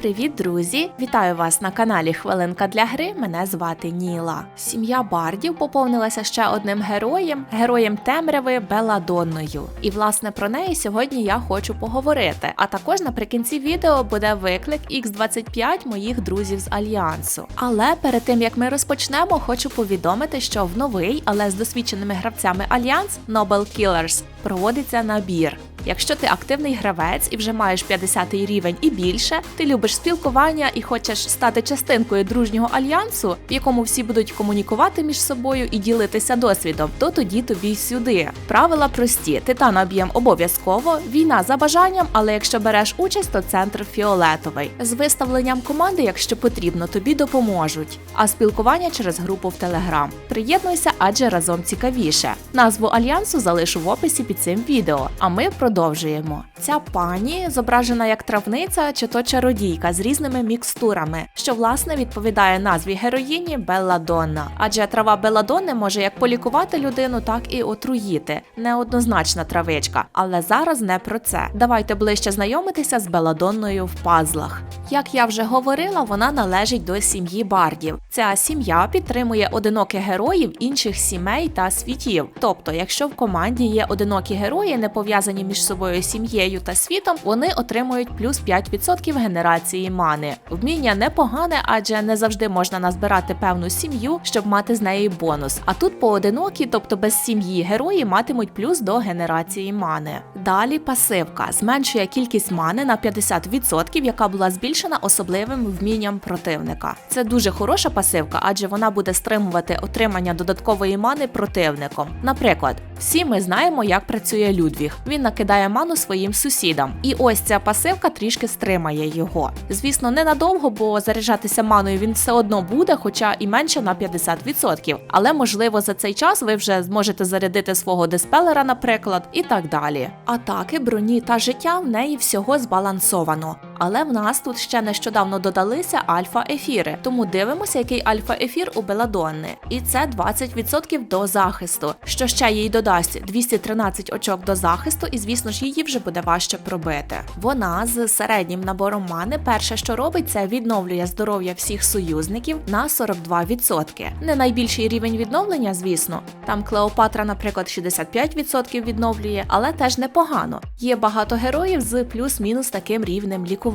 Привіт, друзі! Вітаю вас на каналі Хвилинка для гри. Мене звати Ніла. Сім'я Бардів поповнилася ще одним героєм, героєм темряви Беладонною. І власне про неї сьогодні я хочу поговорити. А також наприкінці відео буде виклик X25 моїх друзів з Альянсу. Але перед тим як ми розпочнемо, хочу повідомити, що в новий, але з досвідченими гравцями Альянс Noble Killers проводиться набір. Якщо ти активний гравець і вже маєш 50 рівень і більше, ти любиш спілкування і хочеш стати частинкою дружнього альянсу, в якому всі будуть комунікувати між собою і ділитися досвідом, то тоді тобі сюди. Правила прості: титан об'єм обов'язково, війна за бажанням, але якщо береш участь, то центр фіолетовий. З виставленням команди, якщо потрібно, тобі допоможуть. А спілкування через групу в Телеграм. Приєднуйся, адже разом цікавіше. Назву альянсу залишу в описі під цим відео. А ми продовжуємо. Ця пані зображена як травниця чи то чародійка з різними мікстурами, що власне відповідає назві героїні Белладонна. Адже трава Белладонни може як полікувати людину, так і отруїти. Неоднозначна травичка, але зараз не про це. Давайте ближче знайомитися з Белладонною в пазлах. Як я вже говорила, вона належить до сім'ї бардів. Ця сім'я підтримує одиноких героїв інших сімей та світів. Тобто, якщо в команді є одинокі герої, не пов'язані між собою сім'єю та світом, вони отримують плюс 5% генерації мани. Вміння непогане, адже не завжди можна назбирати певну сім'ю, щоб мати з неї бонус. А тут поодинокі, тобто без сім'ї, герої матимуть плюс до генерації мани. Далі пасивка зменшує кількість мани на 50%, яка була збільшена особливим вмінням противника. Це дуже хороша пасивка, адже вона буде стримувати отримання додаткової мани противником. Наприклад, всі ми знаємо, як працює Людвіг. Він накидає ману своїм сусідам. І ось ця пасивка трішки стримає його. Звісно, ненадовго, бо заряджатися маною він все одно буде, хоча і менше на 50%. Але можливо за цей час ви вже зможете зарядити свого диспелера, наприклад, і так далі. Атаки, броні та життя в неї всього збалансовано. Але в нас тут ще нещодавно додалися альфа-ефіри, тому дивимося, який альфа-ефір у Беладонни. І це 20% до захисту, що ще їй додасть 213 очок до захисту, і звісно ж її вже буде важче пробити. Вона з середнім набором мани перше, що робить, це відновлює здоров'я всіх союзників на 42%. Не найбільший рівень відновлення, звісно. Там Клеопатра, наприклад, 65% відновлює, але теж непогано. Є багато героїв з плюс-мінус таким рівнем лікування.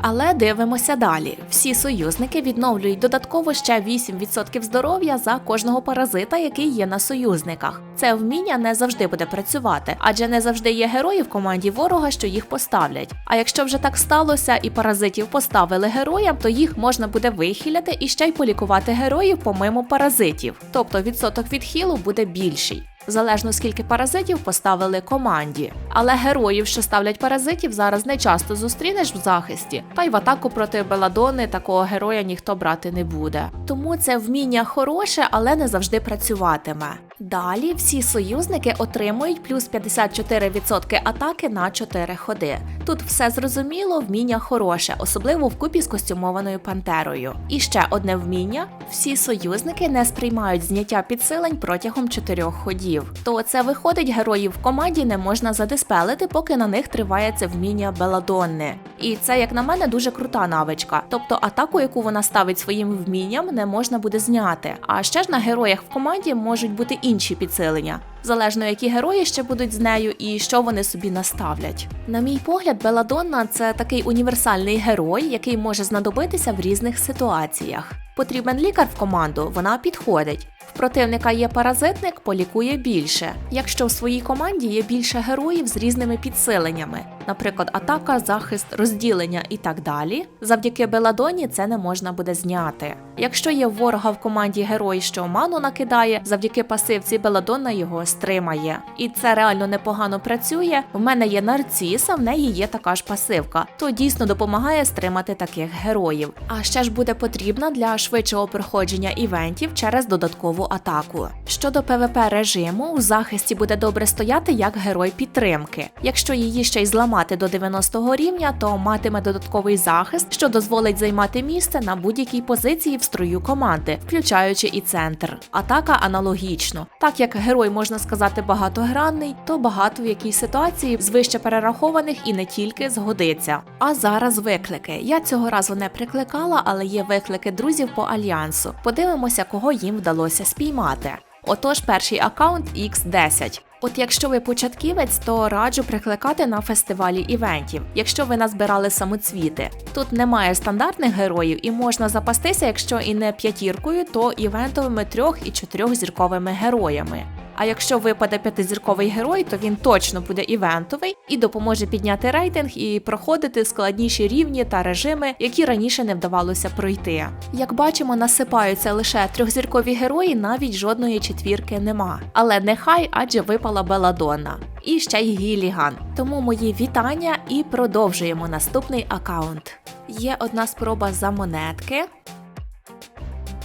Але дивимося далі. Всі союзники відновлюють додатково ще 8% здоров'я за кожного паразита, який є на союзниках. Це вміння не завжди буде працювати, адже не завжди є герої в команді ворога, що їх поставлять. А якщо вже так сталося і паразитів поставили героям, то їх можна буде вихиляти і ще й полікувати героїв помимо паразитів. Тобто відсоток від хілу буде більший. Залежно скільки паразитів поставили команді. Але героїв, що ставлять паразитів, зараз не часто зустрінеш в захисті, та й в атаку проти Беладони такого героя ніхто брати не буде. Тому це вміння хороше, але не завжди працюватиме. Далі всі союзники отримують плюс 54% атаки на 4 ходи. Тут все зрозуміло, вміння хороше, особливо вкупі з костюмованою пантерою. І ще одне вміння: всі союзники не сприймають зняття підсилень протягом 4 ходів. То це виходить, героїв в команді не можна задиспелити, поки на них триває це вміння Беладонни. І це, як на мене, дуже крута навичка. Тобто атаку, яку вона ставить своїм вмінням, не можна буде зняти. А ще ж на героях в команді можуть бути інші підсилення. Залежно, які герої ще будуть з нею і що вони собі наставлять. На мій погляд, Беладонна це такий універсальний герой, який може знадобитися в різних ситуаціях. Потрібен лікар в команду, вона підходить. В противника є паразитник, полікує більше. Якщо в своїй команді є більше героїв з різними підсиленнями, наприклад, атака, захист, розділення і так далі, завдяки Беладоні це не можна буде зняти. Якщо є ворога в команді герой, що ману накидає, завдяки пасивці Беладонна його стримає. І це реально непогано працює. В мене є нарцис, а в неї є така ж пасивка, то дійсно допомагає стримати таких героїв. А ще ж буде потрібна для швидшого проходження івентів через додаткову додаткову атаку. Щодо ПВП режиму, у захисті буде добре стояти як герой підтримки. Якщо її ще й зламати до 90-го рівня, то матиме додатковий захист, що дозволить займати місце на будь-якій позиції в строю команди, включаючи і центр. Атака аналогічно. Так як герой можна сказати багатогранний, то багато в якій ситуації з вище перерахованих і не тільки згодиться. А зараз виклики. Я цього разу не прикликала, але є виклики друзів по альянсу. Подивимося, кого їм вдалося спіймати. Отож, перший аккаунт X10. От якщо ви початківець, то раджу прикликати на фестивалі івентів, якщо ви назбирали самоцвіти. Тут немає стандартних героїв і можна запастися, якщо і не п'ятіркою, то івентовими трьох і чотирьохзірковими героями. А якщо випаде п'ятизірковий герой, то він точно буде івентовий і допоможе підняти рейтинг і проходити складніші рівні та режими, які раніше не вдавалося пройти. Як бачимо, насипаються лише трьохзіркові герої, навіть жодної четвірки нема. Але нехай адже випала Беладонна. І ще й Гіліган. Тому мої вітання і продовжуємо наступний аккаунт. Є одна спроба за монетки.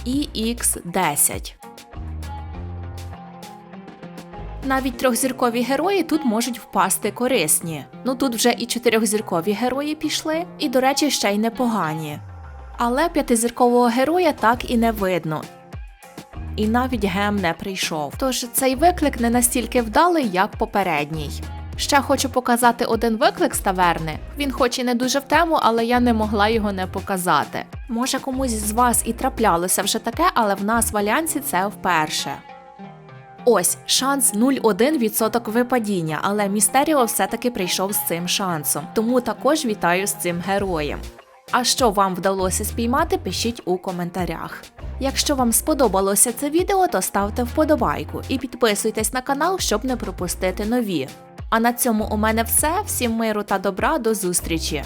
І X10. Навіть трьохзіркові герої тут можуть впасти корисні. Ну тут вже і чотирьохзіркові герої пішли, і, до речі, ще й непогані. Але п'ятизіркового героя так і не видно. І навіть гем не прийшов. Тож цей виклик не настільки вдалий, як попередній. Ще хочу показати один виклик з таверни. Він хоч і не дуже в тему, але я не могла його не показати. Може комусь з вас і траплялося вже таке, але в нас в альянсі це вперше. Ось шанс 0,1% випадіння, але Містеріо все-таки прийшов з цим шансом. Тому також вітаю з цим героєм. А що вам вдалося спіймати, пишіть у коментарях. Якщо вам сподобалося це відео, то ставте вподобайку і підписуйтесь на канал, щоб не пропустити нові. А на цьому у мене все. Всім миру та добра, до зустрічі!